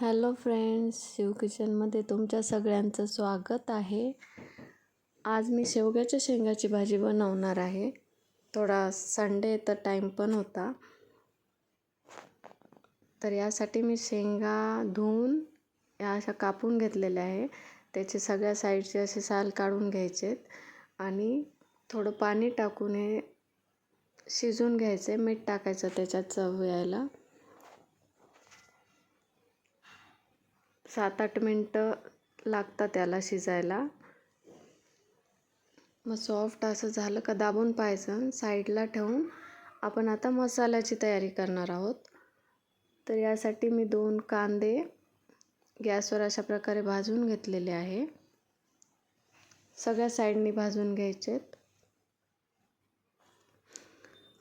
Hello friends Shiv किचनमध्ये तुमच्या सगळ्यांचं स्वागत आहे. आज मी शेवग्याच्या शेंगाची भाजी बनवणार आहे. थोडा संडे तर टाईम पण होता. तर यासाठी मी शेंगा धुवून या अशा कापून घेतलेल्या आहे. त्याचे सगळ्या साईडचे असे साल काढून घ्यायचेत आणि थोडं पाणी टाकून हे शिजून घ्यायचे मीठ टाकायचं त्याच्यात चव यायला. सात आठ मिनटं लागतात त्याला शिजायला. मग सॉफ्ट असं झालं का दाबून पाहायचं. साईडला ठेवून आपण आता मसाल्याची तयारी करणार आहोत. तर यासाठी मी दोन कांदे गॅसवर अशा प्रकारे भाजून घेतलेले आहे. सगळ्या साईडनी भाजून घ्यायचेत.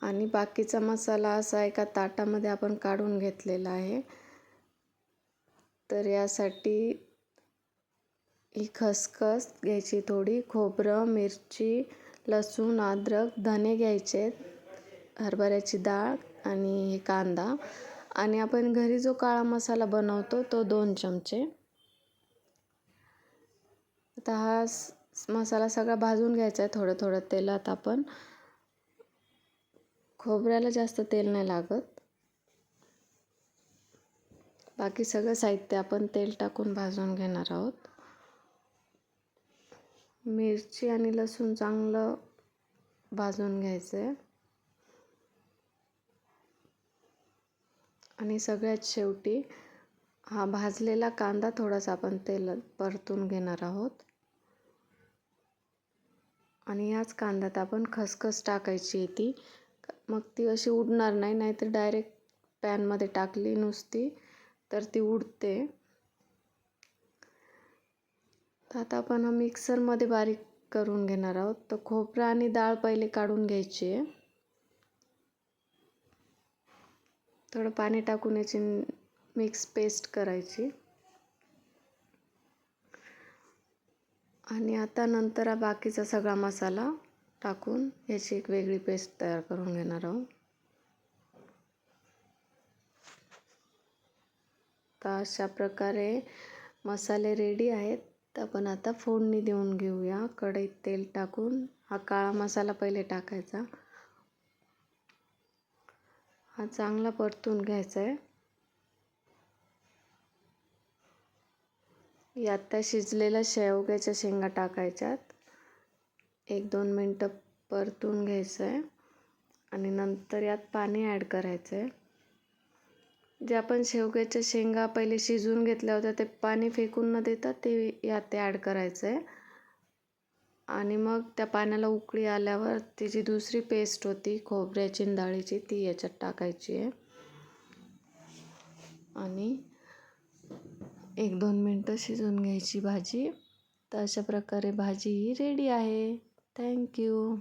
आणि बाकीचा मसाला असा एका ताटामध्ये आपण काढून घेतलेला आहे. तर यासाठी ही खसखस घ्यायची थोडी. खोबरं मिरची लसूण अद्रक धने घ्यायचे हरभऱ्याची डाळ आणि हे कांदा. आणि आपण घरी जो काळा मसाला बनवतो तो दोन चमचे. आता हा मसाला सगळा भाजून घ्यायचा आहे थोडं थोडं तेलात आपण. खोबऱ्याला जास्त तेल नाही लागत. बाकी सगळं साहित्य आपण तेल टाकून भाजून घेणार आहोत. मिरची आणि लसूण चांगलं भाजून घ्यायचं. आहे आणि सगळ्यात शेवटी हा भाजलेला कांदा थोडासा आपण तेल परतून घेणार आहोत. आणि याच कांद्यात आपण खसखस टाकायची आहे ती. मग ती अशी उडणार नाही नाहीतर डायरेक्ट पॅनमध्ये टाकली नुसती. तर ती उडते. तर आता आपण हा मिक्सरमध्ये बारीक करून घेणार आहोत. तर खोबरं आणि डाळ पहिले काढून घ्यायची आहे. थोडं पाणी टाकून याची मिक्स पेस्ट करायची. आणि आता नंतर हा बाकीचा सगळा मसाला टाकून याची एक वेगळी पेस्ट तयार करून घेणार आहोत. तर अशा प्रकारे मसाले रेडी आहेत. तर आपण आता फोडणी देऊन घेऊया. कढईत तेल टाकून. हा काळा मसाला पहिले टाकायचा. हा चांगला परतून घ्यायचा आहे यात त्या शिजलेल्या शेवग्याच्या शेंगा टाकायच्यात. एक दोन मिनटं परतून घ्यायचं आहे आणि नंतर यात पाणी ॲड करायचं आहे जे आपण शेवग्याच्या शेंगा पहिले शिजवून घेतल्या होत्या ते पाणी फेकून न देता ते यात ते ॲड करायचं आहे आणि मग त्या पाण्याला उकळी आल्यावर ती जी दुसरी पेस्ट होती खोबऱ्याची डाळीची ती याच्यात टाकायची आहे. आणि एक दोन मिनटं शिजवून घ्यायची भाजी. तर अशा प्रकारे भाजी ही रेडी आहे. थँक्यू